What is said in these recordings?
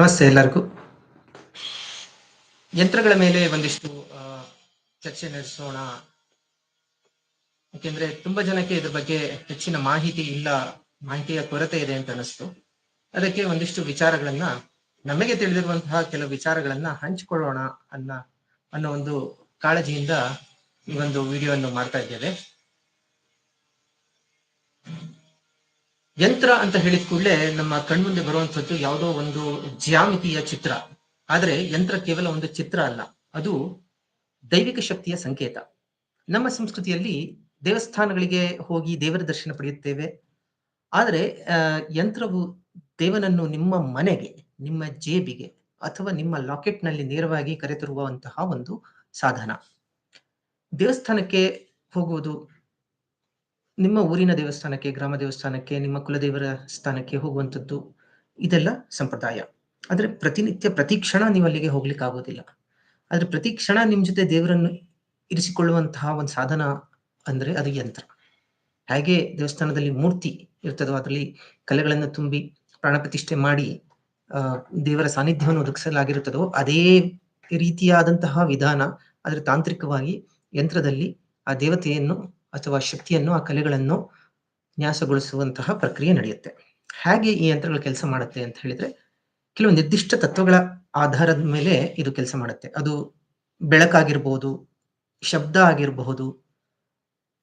ನಮಸ್ತೆ ಎಲ್ಲರಿಗೂ. ಯಂತ್ರಗಳ ಮೇಲೆ ಒಂದಿಷ್ಟು ಚರ್ಚೆ ನಡೆಸೋಣ. ಯಾಕೆಂದ್ರೆ ತುಂಬಾ ಜನಕ್ಕೆ ಇದ್ರ ಬಗ್ಗೆ ಹೆಚ್ಚಿನ ಮಾಹಿತಿ ಇಲ್ಲ, ಮಾಹಿತಿಯ ಕೊರತೆ ಇದೆ ಅಂತ ಅನಿಸ್ತು ಅದಕ್ಕೆ ಒಂದಿಷ್ಟು ವಿಚಾರಗಳನ್ನ, ನಮಗೆ ತಿಳಿದಿರುವಂತಹ ಕೆಲವು ವಿಚಾರಗಳನ್ನ ಹಂಚಿಕೊಳ್ಳೋಣ ಅನ್ನ, ಅನ್ನೋ ಒಂದು ಕಾಳಜಿಯಿಂದ ಈ ಒಂದು ವಿಡಿಯೋವನ್ನು ಮಾಡ್ತಾ ಇದ್ದೇವೆ. ಯಂತ್ರ ಅಂತ ಹೇಳಿದ ಕೂಡಲೇ ನಮ್ಮ ಕಣ್ಮುಂದೆ ಬರುವಂತದ್ದು ಯಾವುದೋ ಒಂದು ಜ್ಯಾಮಿತಿಯ ಚಿತ್ರ. ಆದರೆ ಯಂತ್ರ ಕೇವಲ ಒಂದು ಚಿತ್ರ ಅಲ್ಲ, ಅದು ದೈವಿಕ ಶಕ್ತಿಯ ಸಂಕೇತ. ನಮ್ಮ ಸಂಸ್ಕೃತಿಯಲ್ಲಿ ದೇವಸ್ಥಾನಗಳಿಗೆ ಹೋಗಿ ದೇವರ ದರ್ಶನ ಪಡೆಯುತ್ತೇವೆ. ಆದರೆ ಯಂತ್ರವು ದೇವನನ್ನು ನಿಮ್ಮ ಮನೆಗೆ, ನಿಮ್ಮ ಜೇಬಿಗೆ ಅಥವಾ ನಿಮ್ಮ ಲಾಕೆಟ್ನಲ್ಲಿ ನೇರವಾಗಿ ಕರೆತರುವಂತಹ ಒಂದು ಸಾಧನ. ದೇವಸ್ಥಾನಕ್ಕೆ ಹೋಗುವುದು ನಿಮ್ಮ ಊರಿನ ದೇವಸ್ಥಾನಕ್ಕೆ, ಗ್ರಾಮ ದೇವಸ್ಥಾನಕ್ಕೆ, ನಿಮ್ಮ ಕುಲದೇವರ ಸ್ಥಾನಕ್ಕೆ ಹೋಗುವಂಥದ್ದು ಇದೆಲ್ಲ ಸಂಪ್ರದಾಯ. ಆದರೆ ಪ್ರತಿನಿತ್ಯ, ಪ್ರತಿ ಕ್ಷಣ ನೀವು ಅಲ್ಲಿಗೆ ಹೋಗ್ಲಿಕ್ಕೆ ಆಗೋದಿಲ್ಲ. ಆದ್ರೆ ಪ್ರತಿ ಕ್ಷಣ ನಿಮ್ ಜೊತೆ ದೇವರನ್ನು ಇರಿಸಿಕೊಳ್ಳುವಂತಹ ಒಂದು ಸಾಧನ ಅಂದ್ರೆ ಅದು ಯಂತ್ರ. ಹೇಗೆ ದೇವಸ್ಥಾನದಲ್ಲಿ ಮೂರ್ತಿ ಇರ್ತದೋ, ಅದರಲ್ಲಿ ಕಲೆಗಳನ್ನು ತುಂಬಿ ಪ್ರಾಣ ಪ್ರತಿಷ್ಠೆ ಮಾಡಿ ದೇವರ ಸಾನ್ನಿಧ್ಯವನ್ನು ಒದಗಿಸಲಾಗಿರುತ್ತದೋ, ಅದೇ ರೀತಿಯಾದಂತಹ ವಿಧಾನ, ಆದ್ರೆ ತಾಂತ್ರಿಕವಾಗಿ ಯಂತ್ರದಲ್ಲಿ ಆ ದೇವತೆಯನ್ನು ಅಥವಾ ಶಕ್ತಿಯನ್ನು, ಆ ಕಲೆಗಳನ್ನು ನ್ಯಾಸಗೊಳಿಸುವಂತಹ ಪ್ರಕ್ರಿಯೆ ನಡೆಯುತ್ತೆ. ಹೇಗೆ ಈ ಯಂತ್ರಗಳು ಕೆಲಸ ಮಾಡುತ್ತೆ ಅಂತ ಹೇಳಿದ್ರೆ, ಕೆಲವು ನಿರ್ದಿಷ್ಟ ತತ್ವಗಳ ಆಧಾರದ ಮೇಲೆ ಇದು ಕೆಲಸ ಮಾಡುತ್ತೆ. ಅದು ಬೆಳಕಾಗಿರ್ಬೋದು, ಶಬ್ದ ಆಗಿರಬಹುದು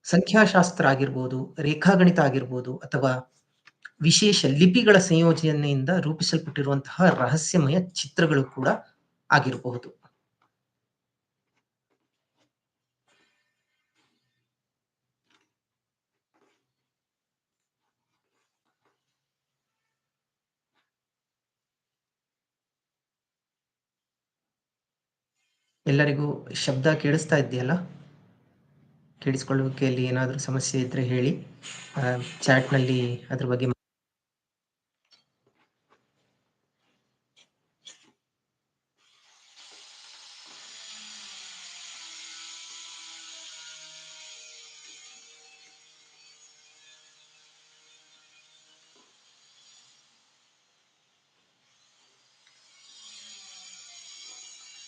ಸಂಖ್ಯಾಶಾಸ್ತ್ರ ಆಗಿರ್ಬೋದು ರೇಖಾಗಣಿತ ಆಗಿರ್ಬೋದು, ಅಥವಾ ವಿಶೇಷ ಲಿಪಿಗಳ ಸಂಯೋಜನೆಯಿಂದ ರೂಪಿಸಲ್ಪಟ್ಟಿರುವಂತಹ ರಹಸ್ಯಮಯ ಚಿತ್ರಗಳು ಕೂಡ ಆಗಿರಬಹುದು. ಎಲ್ಲರಿಗೂ ಶಬ್ದ ಕೇಳಿಸ್ತಾ ಇದೆಯಲ್ಲ ಕೇಳಿಸ್ಕೊಳ್ಳೋಕೆ ಏನಾದರೂ ಸಮಸ್ಯೆ ಇದ್ರೆ ಹೇಳಿ. ಚಾಟ್ನಲ್ಲಿ ಅದ್ರ ಬಗ್ಗೆ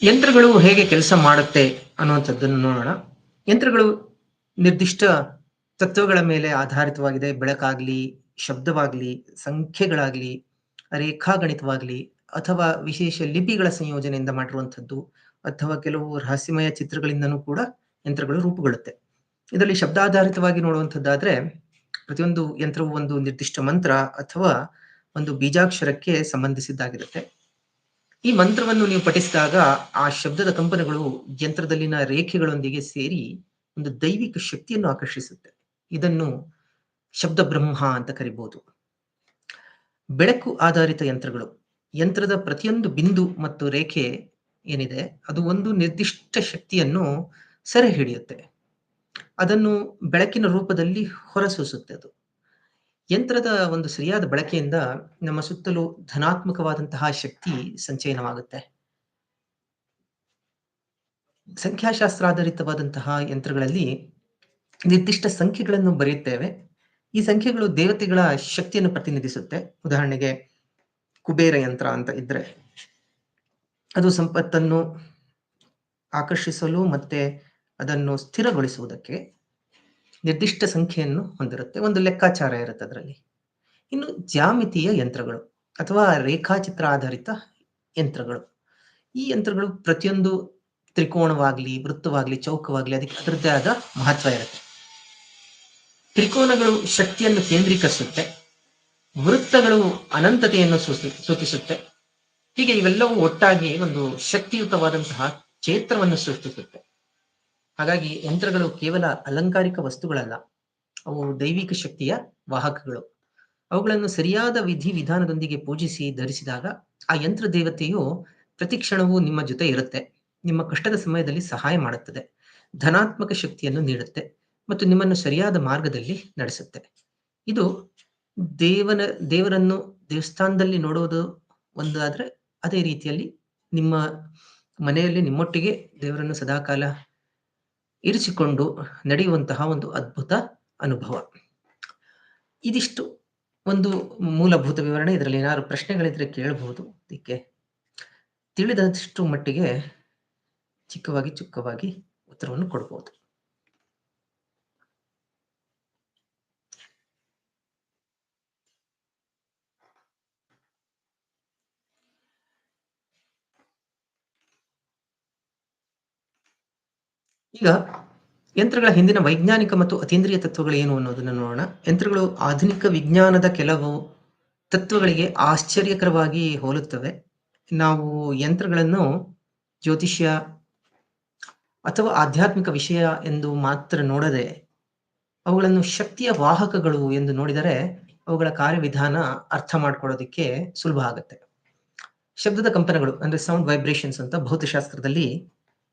ಯಂತ್ರಗಳು ಹೇಗೆ ಕೆಲಸ ಮಾಡುತ್ತೆ ಅನ್ನುವಂಥದ್ದನ್ನು ನೋಡೋಣ. ಯಂತ್ರಗಳು ನಿರ್ದಿಷ್ಟ ತತ್ವಗಳ ಮೇಲೆ ಆಧಾರಿತವಾಗಿದೆ. ಬೆಳಕಾಗ್ಲಿ, ಶಬ್ದವಾಗ್ಲಿ, ಸಂಖ್ಯೆಗಳಾಗ್ಲಿ, ರೇಖಾಗಣಿತವಾಗ್ಲಿ, ಅಥವಾ ವಿಶೇಷ ಲಿಪಿಗಳ ಸಂಯೋಜನೆಯಿಂದ ಮಾಡಿರುವಂಥದ್ದು, ಅಥವಾ ಕೆಲವು ರಹಸ್ಯಮಯ ಚಿತ್ರಗಳಿಂದನೂ ಕೂಡ ಯಂತ್ರಗಳು ರೂಪುಗೊಳ್ಳುತ್ತೆ. ಇದರಲ್ಲಿ ಶಬ್ದಾಧಾರಿತವಾಗಿ ನೋಡುವಂಥದ್ದಾದ್ರೆ, ಪ್ರತಿಯೊಂದು ಯಂತ್ರವು ಒಂದು ನಿರ್ದಿಷ್ಟ ಮಂತ್ರ ಅಥವಾ ಒಂದು ಬೀಜಾಕ್ಷರಕ್ಕೆ ಸಂಬಂಧಿಸಿದ್ದಾಗಿರುತ್ತೆ. ಈ ಮಂತ್ರವನ್ನು ನೀವು ಪಠಿಸಿದಾಗ ಆ ಶಬ್ದದ ಕಂಪನಗಳು ಯಂತ್ರದಲ್ಲಿನ ರೇಖೆಗಳೊಂದಿಗೆ ಸೇರಿ ಒಂದು ದೈವಿಕ ಶಕ್ತಿಯನ್ನು ಆಕರ್ಷಿಸುತ್ತೆ. ಇದನ್ನು ಶಬ್ದ ಬ್ರಹ್ಮ ಅಂತ ಕರಿಬಹುದು ಬೆಳಕು ಆಧಾರಿತ ಯಂತ್ರಗಳು. ಯಂತ್ರದ ಪ್ರತಿಯೊಂದು ಬಿಂದು ಮತ್ತು ರೇಖೆ ಏನಿದೆ, ಅದು ಒಂದು ನಿರ್ದಿಷ್ಟ ಶಕ್ತಿಯನ್ನು ಸೆರೆ ಹಿಡಿಯುತ್ತೆ ಅದನ್ನು ಬೆಳಕಿನ ರೂಪದಲ್ಲಿ ಹೊರಸೂಸುತ್ತೆ ಅದು. ಯಂತ್ರದ ಒಂದು ಸರಿಯಾದ ಬಳಕೆಯಿಂದ ನಮ್ಮ ಸುತ್ತಲೂ ಧನಾತ್ಮಕವಾದಂತಹ ಶಕ್ತಿ ಸಂಚಯನವಾಗುತ್ತೆ. ಸಂಖ್ಯಾಶಾಸ್ತ್ರಾಧಾರಿತವಾದಂತಹ ಯಂತ್ರಗಳಲ್ಲಿ ನಿರ್ದಿಷ್ಟ ಸಂಖ್ಯೆಗಳನ್ನು ಬರೆಯುತ್ತೇವೆ. ಈ ಸಂಖ್ಯೆಗಳು ದೇವತೆಗಳ ಶಕ್ತಿಯನ್ನು ಪ್ರತಿನಿಧಿಸುತ್ತೆ. ಉದಾಹರಣೆಗೆ ಕುಬೇರ ಯಂತ್ರ ಅಂತ ಇದ್ರೆ ಅದು ಸಂಪತ್ತನ್ನು ಆಕರ್ಷಿಸಲು ಮತ್ತೆ ಅದನ್ನು ಸ್ಥಿರಗೊಳಿಸುವುದಕ್ಕೆ ನಿರ್ದಿಷ್ಟ ಸಂಖ್ಯೆಯನ್ನು ಹೊಂದಿರುತ್ತೆ. ಒಂದು ಲೆಕ್ಕಾಚಾರ ಇರುತ್ತೆ ಅದರಲ್ಲಿ. ಇನ್ನು ಜ್ಯಾಮಿತೀಯ ಯಂತ್ರಗಳು ಅಥವಾ ರೇಖಾಚಿತ್ರ ಆಧಾರಿತ ಯಂತ್ರಗಳು. ಈ ಯಂತ್ರಗಳು ಪ್ರತಿಯೊಂದು ತ್ರಿಕೋಣವಾಗ್ಲಿ ವೃತ್ತವಾಗ್ಲಿ, ಚೌಕವಾಗ್ಲಿ ಅದಕ್ಕೆ ಅದರದ್ದೇ ಆದ ಮಹತ್ವ ಇರುತ್ತೆ. ತ್ರಿಕೋನಗಳು ಶಕ್ತಿಯನ್ನು ಕೇಂದ್ರೀಕರಿಸುತ್ತೆ. ವೃತ್ತಗಳು ಅನಂತತೆಯನ್ನು ಸೂಚಿ- ಸೂಚಿಸುತ್ತೆ. ಹೀಗೆ ಇವೆಲ್ಲವೂ ಒಟ್ಟಾಗಿ ಒಂದು ಶಕ್ತಿಯುತವಾದಂತಹ ಕ್ಷೇತ್ರವನ್ನು ಸೃಷ್ಟಿಸುತ್ತೆ. ಹಾಗಾಗಿ ಯಂತ್ರಗಳು ಕೇವಲ ಅಲಂಕಾರಿಕ ವಸ್ತುಗಳಲ್ಲ, ಅವು ದೈವಿಕ ಶಕ್ತಿಯ ವಾಹಕಗಳು. ಅವುಗಳನ್ನು ಸರಿಯಾದ ವಿಧಿ ವಿಧಾನದೊಂದಿಗೆ ಪೂಜಿಸಿ ಧರಿಸಿದಾಗ ಆ ಯಂತ್ರ ದೇವತೆಯು ಪ್ರತಿ ಕ್ಷಣವೂ ನಿಮ್ಮ ಜೊತೆ ಇರುತ್ತೆ. ನಿಮ್ಮ ಕಷ್ಟದ ಸಮಯದಲ್ಲಿ ಸಹಾಯ ಮಾಡುತ್ತದೆ. ಧನಾತ್ಮಕ ಶಕ್ತಿಯನ್ನು ನೀಡುತ್ತೆ ಮತ್ತು ನಿಮ್ಮನ್ನು ಸರಿಯಾದ ಮಾರ್ಗದಲ್ಲಿ ನಡೆಸುತ್ತೆ. ಇದು ದೇವನ, ದೇವರನ್ನು ದೇವಸ್ಥಾನದಲ್ಲಿ ನೋಡೋದು ಒಂದಾದ್ರೆ ಅದೇ ರೀತಿಯಲ್ಲಿ ನಿಮ್ಮ ಮನೆಯಲ್ಲಿ ನಿಮ್ಮೊಟ್ಟಿಗೆ ದೇವರನ್ನು ಸದಾಕಾಲ ಇರಿಸಿಕೊಂಡು ನಡೆಯುವಂತಹ ಒಂದು ಅದ್ಭುತ ಅನುಭವ. ಇದಿಷ್ಟು ಒಂದು ಮೂಲಭೂತ ವಿವರಣೆ. ಇದರಲ್ಲಿ ಏನಾದ್ರು ಪ್ರಶ್ನೆಗಳಿದ್ರೆ ಕೇಳಬಹುದು. ಇದಕ್ಕೆ ತಿಳಿದಷ್ಟು ಮಟ್ಟಿಗೆ ಚಿಕ್ಕವಾಗಿ ಚಿಕ್ಕವಾಗಿ ಉತ್ತರವನ್ನು ಕೊಡ್ಬೋದು. ಈಗ ಯಂತ್ರಗಳ ಹಿಂದಿನ ವೈಜ್ಞಾನಿಕ ಮತ್ತು ಅತೀಂದ್ರಿಯ ತತ್ವಗಳು ಏನು ಅನ್ನೋದನ್ನು ನೋಡೋಣ. ಯಂತ್ರಗಳು ಆಧುನಿಕ ವಿಜ್ಞಾನದ ಕೆಲವು ತತ್ವಗಳಿಗೆ ಆಶ್ಚರ್ಯಕರವಾಗಿ ಹೋಲುತ್ತವೆ. ನಾವು ಯಂತ್ರಗಳನ್ನು ಜ್ಯೋತಿಷ್ಯ ಅಥವಾ ಆಧ್ಯಾತ್ಮಿಕ ವಿಷಯ ಎಂದು ಮಾತ್ರ ನೋಡದೆ ಅವುಗಳನ್ನು ಶಕ್ತಿಯ ವಾಹಕಗಳು ಎಂದು ನೋಡಿದರೆ ಅವುಗಳ ಕಾರ್ಯವಿಧಾನ ಅರ್ಥ ಮಾಡ್ಕೊಳ್ಳೋದಕ್ಕೆ ಸುಲಭ ಆಗುತ್ತೆ. ಶಬ್ದದ ಕಂಪನಗಳು ಅಂದ್ರೆ ಸೌಂಡ್ ವೈಬ್ರೇಷನ್ಸ್ ಅಂತ ಭೌತಶಾಸ್ತ್ರದಲ್ಲಿ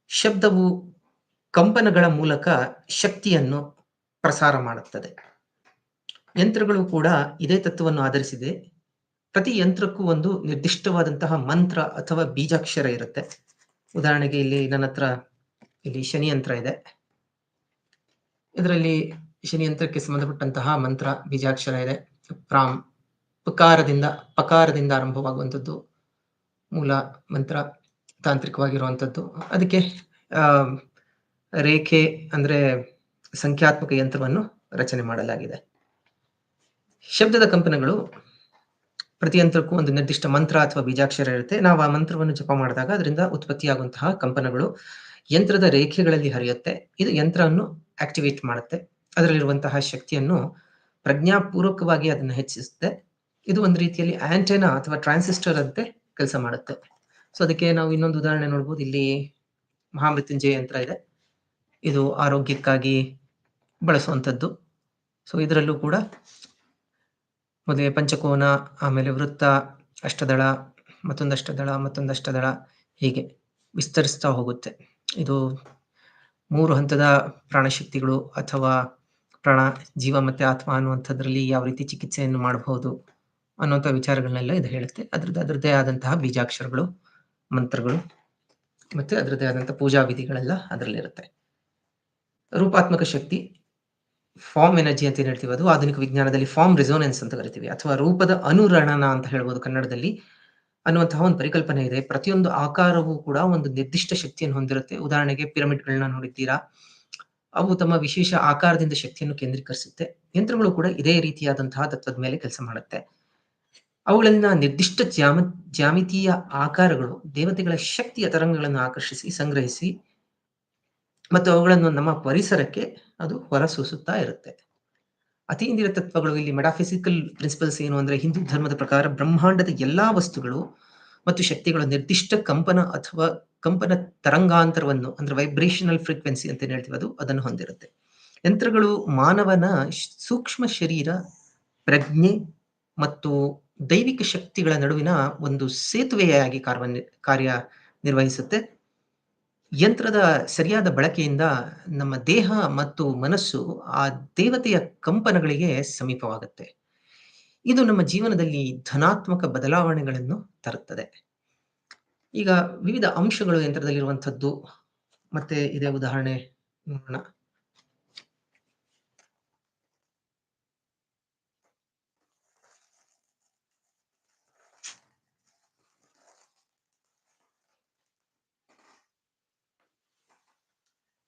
ಶಬ್ದವು ಕಂಪನಗಳ ಮೂಲಕ ಶಕ್ತಿಯನ್ನು ಪ್ರಸಾರ ಮಾಡುತ್ತದೆ. ಯಂತ್ರಗಳು ಕೂಡ ಇದೇ ತತ್ವವನ್ನು ಆಧರಿಸಿದೆ. ಪ್ರತಿ ಯಂತ್ರಕ್ಕೂ ಒಂದು ನಿರ್ದಿಷ್ಟವಾದಂತಹ ಮಂತ್ರ ಅಥವಾ ಬೀಜಾಕ್ಷರ ಇರುತ್ತೆ. ಉದಾಹರಣೆಗೆ ಇಲ್ಲಿ ನನ್ನ ಹತ್ರ ಇಲ್ಲಿ ಶನಿ ಯಂತ್ರ ಇದೆ. ಇದರಲ್ಲಿ ಶನಿ ಯಂತ್ರಕ್ಕೆ ಸಂಬಂಧಪಟ್ಟಂತಹ ಮಂತ್ರ, ಬೀಜಾಕ್ಷರ ಇದೆ. ಪ್ರಾಮ್ ಪಕಾರದಿಂದ ಪಕಾರದಿಂದ ಆರಂಭವಾಗುವಂಥದ್ದು ಮೂಲ ಮಂತ್ರ ತಾಂತ್ರಿಕವಾಗಿರುವಂಥದ್ದು. ಅದಕ್ಕೆ ರೇಖೆ ಅಂದ್ರೆ ಸಂಖ್ಯಾತ್ಮಕ ಯಂತ್ರವನ್ನು ರಚನೆ ಮಾಡಲಾಗಿದೆ. ಶಬ್ದದ ಕಂಪನಗಳು ಪ್ರತಿ ಯಂತ್ರಕ್ಕೂ ಒಂದು ನಿರ್ದಿಷ್ಟ ಮಂತ್ರ ಅಥವಾ ಬೀಜಾಕ್ಷರ ಇರುತ್ತೆ. ನಾವು ಆ ಮಂತ್ರವನ್ನು ಜಪ ಮಾಡಿದಾಗ ಅದರಿಂದ ಉತ್ಪತ್ತಿಯಾಗುವಂತಹ ಕಂಪನಗಳು ಯಂತ್ರದ ರೇಖೆಗಳಲ್ಲಿ ಹರಿಯುತ್ತೆ. ಇದು ಯಂತ್ರವನ್ನು ಆಕ್ಟಿವೇಟ್ ಮಾಡುತ್ತೆ. ಅದರಲ್ಲಿರುವಂತಹ ಶಕ್ತಿಯನ್ನು ಪ್ರಜ್ಞಾಪೂರ್ವಕವಾಗಿ ಅದನ್ನು ಹೆಚ್ಚಿಸುತ್ತೆ. ಇದು ಒಂದು ರೀತಿಯಲ್ಲಿ ಆಂಟೆನಾ ಅಥವಾ ಟ್ರಾನ್ಸಿಸ್ಟರ್ ಅಂತೆ ಕೆಲಸ ಮಾಡುತ್ತೆ. ಸೊ ಅದಕ್ಕೆ ನಾವು ಇನ್ನೊಂದು ಉದಾಹರಣೆ ನೋಡ್ಬೋದು. ಇಲ್ಲಿ ಮಹಾಮೃತ್ಯುಂಜಯ ಯಂತ್ರ ಇದೆ. ಇದು ಆರೋಗ್ಯಕ್ಕಾಗಿ ಬಳಸುವಂಥದ್ದು. ಸೊ ಇದರಲ್ಲೂ ಕೂಡ ಮೊದಲೇ ಪಂಚಕೋನ, ಆಮೇಲೆ ವೃತ್ತ, ಅಷ್ಟದಳ ಮತ್ತೊಂದು ಅಷ್ಟದಳ ಮತ್ತೊಂದು ಅಷ್ಟದಳ ಹೀಗೆ ವಿಸ್ತರಿಸ್ತಾ ಹೋಗುತ್ತೆ. ಇದು ಮೂರು ಹಂತದ ಪ್ರಾಣಶಕ್ತಿಗಳು ಅಥವಾ ಪ್ರಾಣ, ಜೀವ ಮತ್ತೆ ಆತ್ಮ ಅನ್ನುವಂಥದ್ರಲ್ಲಿ ಯಾವ ರೀತಿ ಚಿಕಿತ್ಸೆಯನ್ನು ಮಾಡಬಹುದು ಅನ್ನುವಂಥ ವಿಚಾರಗಳನ್ನೆಲ್ಲ ಇದು ಹೇಳುತ್ತೆ. ಅದ್ರದ್ದು ಅದರದ್ದೇ ಆದಂತಹ ಬೀಜಾಕ್ಷರಗಳು, ಮಂತ್ರಗಳು ಮತ್ತೆ ಅದರದ್ದೇ ಆದಂತಹ ಪೂಜಾ ವಿಧಿಗಳೆಲ್ಲ ಅದರಲ್ಲಿರುತ್ತೆ. ರೂಪಾತ್ಮಕ ಶಕ್ತಿ ಫಾರ್ಮ್ ಎನರ್ಜಿ ಅಂತ ಏನ್ ಹೇಳ್ತೀವಿ ಅದು? ಆಧುನಿಕ ವಿಜ್ಞಾನದಲ್ಲಿ ಫಾರ್ಮ್ ರಿಸೋನೆನ್ಸ್ ಅಂತ ಕರಿತೀವಿ. ಅಥವಾ ರೂಪದ ಅನುರಣನ ಅಂತ ಹೇಳ್ಬೋದು ಕನ್ನಡದಲ್ಲಿ ಅನ್ನುವಂತಹ ಒಂದು ಪರಿಕಲ್ಪನೆ ಇದೆ. ಪ್ರತಿಯೊಂದು ಆಕಾರವೂ ಕೂಡ ಒಂದು ನಿರ್ದಿಷ್ಟ ಶಕ್ತಿಯನ್ನು ಹೊಂದಿರುತ್ತೆ. ಉದಾಹರಣೆಗೆ ಪಿರಮಿಡ್ಗಳನ್ನ ನೋಡಿದ್ದೀರಾ? ಅವು ತಮ್ಮ ವಿಶೇಷ ಆಕಾರದಿಂದ ಶಕ್ತಿಯನ್ನು ಕೇಂದ್ರೀಕರಿಸುತ್ತೆ. ಯಂತ್ರಗಳು ಕೂಡ ಇದೇ ರೀತಿಯಾದಂತಹ ತತ್ವದ ಮೇಲೆ ಕೆಲಸ ಮಾಡುತ್ತೆ. ಅವುಗಳಲ್ಲಿನ ನಿರ್ದಿಷ್ಟ ಜ್ಯಾಮ, ಜ್ಯಾಮಿತೀಯ ಆಕಾರಗಳು ದೇವತೆಗಳ ಶಕ್ತಿಯ ತರಂಗಗಳನ್ನು ಆಕರ್ಷಿಸಿ, ಸಂಗ್ರಹಿಸಿ ಮತ್ತು ಅವುಗಳನ್ನು ನಮ್ಮ ಪರಿಸರಕ್ಕೆ ಅದು ಹೊರಸೂಸುತ್ತಾ ಇರುತ್ತೆ. ಅತೀಂದ್ರಿಯ ತತ್ವಗಳು ಇಲ್ಲಿ ಮೆಟಾಫಿಸಿಕಲ್ ಪ್ರಿನ್ಸಿಪಲ್ಸ್ ಏನು ಅಂದ್ರೆ ಹಿಂದೂ ಧರ್ಮದ ಪ್ರಕಾರ ಬ್ರಹ್ಮಾಂಡದ ಎಲ್ಲಾ ವಸ್ತುಗಳು ಮತ್ತು ಶಕ್ತಿಗಳ ನಿರ್ದಿಷ್ಟ ಕಂಪನ ಅಥವಾ ಕಂಪನ ತರಂಗಾಂತರವನ್ನು ಅಂದ್ರೆ ವೈಬ್ರೇಷನಲ್ ಫ್ರೀಕ್ವೆನ್ಸಿ ಅಂತ ಹೇಳ್ತೀವಿ ಅದು, ಅದನ್ನು ಹೊಂದಿರುತ್ತೆ. ಯಂತ್ರಗಳು ಮಾನವನ ಸೂಕ್ಷ್ಮ ಶರೀರ, ಪ್ರಜ್ಞೆ ಮತ್ತು ದೈವಿಕ ಶಕ್ತಿಗಳ ನಡುವಿನ ಒಂದು ಸೇತುವೆಯಾಗಿ ಕಾರ್ಯ ಕಾರ್ಯ ನಿರ್ವಹಿಸುತ್ತೆ. ಯಂತ್ರದ ಸರಿಯಾದ ಬಳಕೆಯಿಂದ ನಮ್ಮ ದೇಹ ಮತ್ತು ಮನಸ್ಸು ಆ ದೇವತೆಯ ಕಂಪನಗಳಿಗೆ ಸಮೀಪವಾಗುತ್ತೆ. ಇದು ನಮ್ಮ ಜೀವನದಲ್ಲಿ ಧನಾತ್ಮಕ ಬದಲಾವಣೆಗಳನ್ನು ತರುತ್ತದೆ. ಈಗ ವಿವಿಧ ಅಂಶಗಳು ಯಂತ್ರದಲ್ಲಿರುವಂಥದ್ದು, ಮತ್ತೆ ಇದೇ ಉದಾಹರಣೆ ನೋಡೋಣ.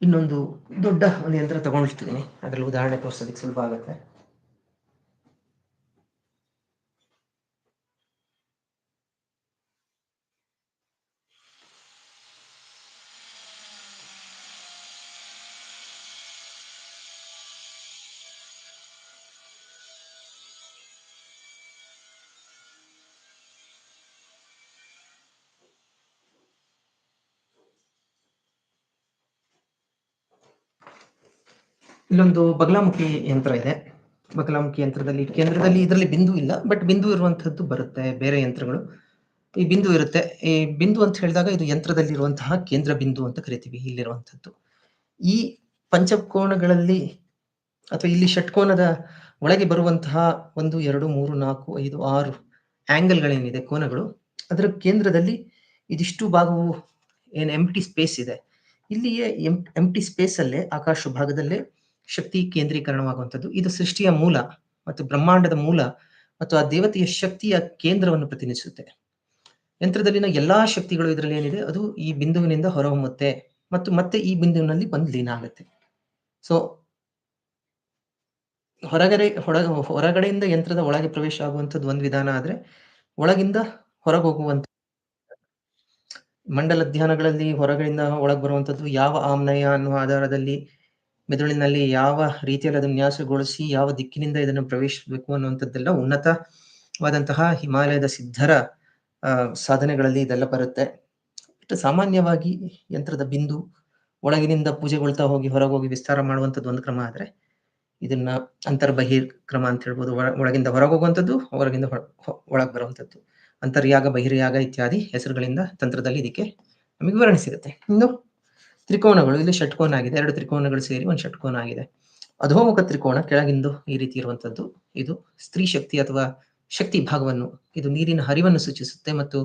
ಇನ್ನೊಂದು ದೊಡ್ಡ ಒಂದು ಯಂತ್ರ ತಗೊಂಡಿರ್ತೀನಿ ಅದ್ರಲ್ಲಿ ಉದಾಹರಣೆ ತೋರ್ಸೋದಕ್ಕೆ ಸುಲಭ ಆಗುತ್ತೆ. ಇಲ್ಲೊಂದು ಬಗಲಾಮುಖಿ ಯಂತ್ರ ಇದೆ. ಬಗಲಾಮುಖಿ ಯಂತ್ರದಲ್ಲಿ, ಕೇಂದ್ರದಲ್ಲಿ ಇದರಲ್ಲಿ ಬಿಂದು ಇಲ್ಲ, ಬಟ್ ಬಿಂದು ಇರುವಂತಹದ್ದು ಬರುತ್ತೆ, ಬೇರೆ ಯಂತ್ರಗಳು. ಈ ಬಿಂದು ಇರುತ್ತೆ. ಈ ಬಿಂದು ಅಂತ ಹೇಳಿದಾಗ ಇದು ಯಂತ್ರದಲ್ಲಿ ಇರುವಂತಹ ಕೇಂದ್ರ ಬಿಂದು ಅಂತ ಕರಿತೀವಿ ಇಲ್ಲಿರುವಂತದ್ದು ಈ ಪಂಚಕೋಣಗಳಲ್ಲಿ ಅಥವಾ ಇಲ್ಲಿ ಷಟ್ಕೋನದ ಒಳಗೆ ಬರುವಂತಹ ಒಂದು, ಎರಡು, ಮೂರು, ನಾಲ್ಕು, ಐದು, ಆರು ಆಂಗಲ್ಗಳೇನಿದೆ, ಕೋನಗಳು, ಅದರ ಕೇಂದ್ರದಲ್ಲಿ ಇದಿಷ್ಟು ಭಾಗವು ಏನು ಎಂಟಿ ಸ್ಪೇಸ್ ಇದೆ. ಇಲ್ಲಿಯೇ ಎಂಟಿ ಸ್ಪೇಸ್ ಅಲ್ಲೇ, ಆಕಾಶ ಭಾಗದಲ್ಲೇ ಶಕ್ತಿ ಕೇಂದ್ರೀಕರಣವಾಗುವಂಥದ್ದು. ಇದು ಸೃಷ್ಟಿಯ ಮೂಲ ಮತ್ತು ಬ್ರಹ್ಮಾಂಡದ ಮೂಲ ಮತ್ತು ಆ ದೇವತೆಯ ಶಕ್ತಿಯ ಕೇಂದ್ರವನ್ನು ಪ್ರತಿನಿಧಿಸುತ್ತೆ. ಯಂತ್ರದಲ್ಲಿನ ಎಲ್ಲಾ ಶಕ್ತಿಗಳು ಇದರಲ್ಲಿ ಏನಿದೆ? ಅದು ಈ ಬಿಂದುವಿನಿಂದ ಹೊರಹೊಮ್ಮುತ್ತೆ ಮತ್ತು ಮತ್ತೆ ಈ ಬಿಂದುವಿನಲ್ಲಿ ಬಂದು ಲೀನ ಆಗುತ್ತೆ. ಸೊ ಹೊರಗಡೆ, ಹೊರ, ಹೊರಗಡೆಯಿಂದ ಯಂತ್ರದ ಒಳಗೆ ಪ್ರವೇಶ ಆಗುವಂಥದ್ದು ಒಂದು ವಿಧಾನ ಆದ್ರೆ ಒಳಗಿಂದ ಹೊರಗೆ ಹೋಗುವಂತ ಮಂಡಲ ಧ್ಯಾನಗಳಲ್ಲಿ ಹೊರಗಡೆಯಿಂದ ಒಳಗೆ ಬರುವಂಥದ್ದು ಯಾವ ಆಮ್ನಯ ಅನ್ನುವ ಆಧಾರದಲ್ಲಿ ಮೆದುಳಿನಲ್ಲಿ ಯಾವ ರೀತಿಯಲ್ಲಿ ಅದನ್ನು ನ್ಯಾಸಗೊಳಿಸಿ ಯಾವ ದಿಕ್ಕಿನಿಂದ ಇದನ್ನು ಪ್ರವೇಶಿಸಬೇಕು ಅನ್ನುವಂಥದ್ದೆಲ್ಲ ಉನ್ನತವಾದಂತಹ ಹಿಮಾಲಯದ ಸಿದ್ಧರ ಸಾಧನೆಗಳಲ್ಲಿ ಇದೆಲ್ಲ ಬರುತ್ತೆ. ಸಾಮಾನ್ಯವಾಗಿ ಯಂತ್ರದ ಬಿಂದು ಒಳಗಿನಿಂದ ಪೂಜೆಗೊಳ್ತಾ ಹೋಗಿ ಹೊರಗೋಗಿ ವಿಸ್ತಾರ ಮಾಡುವಂಥದ್ದು ಒಂದು ಕ್ರಮ ಆದರೆ ಇದನ್ನ ಅಂತರ್ಬಹಿರ್ ಕ್ರಮ ಅಂತ ಹೇಳ್ಬೋದು. ಒಳ- ಒಳಗಿಂದ ಹೊರಗೆ ಹೋಗುವಂಥದ್ದು ಹೊರಗಿಂದ ಒಳಗೆ ಬರುವಂಥದ್ದು. ಅಂತರ್ಯಾಗ, ಬಹಿರ್ಯಾಗ ಇತ್ಯಾದಿ ಹೆಸರುಗಳಿಂದ ತಂತ್ರದಲ್ಲಿ ಇದಕ್ಕೆ ನಮಗೆ ವಿವರಣೆ ಸಿಗುತ್ತೆ. ಇನ್ನು ತ್ರಿಕೋನಗಳು, ಇಲ್ಲಿ ಷಟ್ಕೋನ ಆಗಿದೆ. ಎರಡು ತ್ರಿಕೋನಗಳು ಸೇರಿ ಒಂದು ಷಟ್ಕೋನ ಆಗಿದೆ. ಅಧೋಮುಖ ತ್ರಿಕೋನ ಕೆಳಗಿಂದು ಈ ರೀತಿ ಇರುವಂತದ್ದು ಇದು ಸ್ತ್ರೀ ಶಕ್ತಿ ಅಥವಾ ಶಕ್ತಿ ಭಾಗವನ್ನು, ಇದು ನೀರಿನ ಹರಿವನ್ನು ಸೂಚಿಸುತ್ತೆ ಮತ್ತು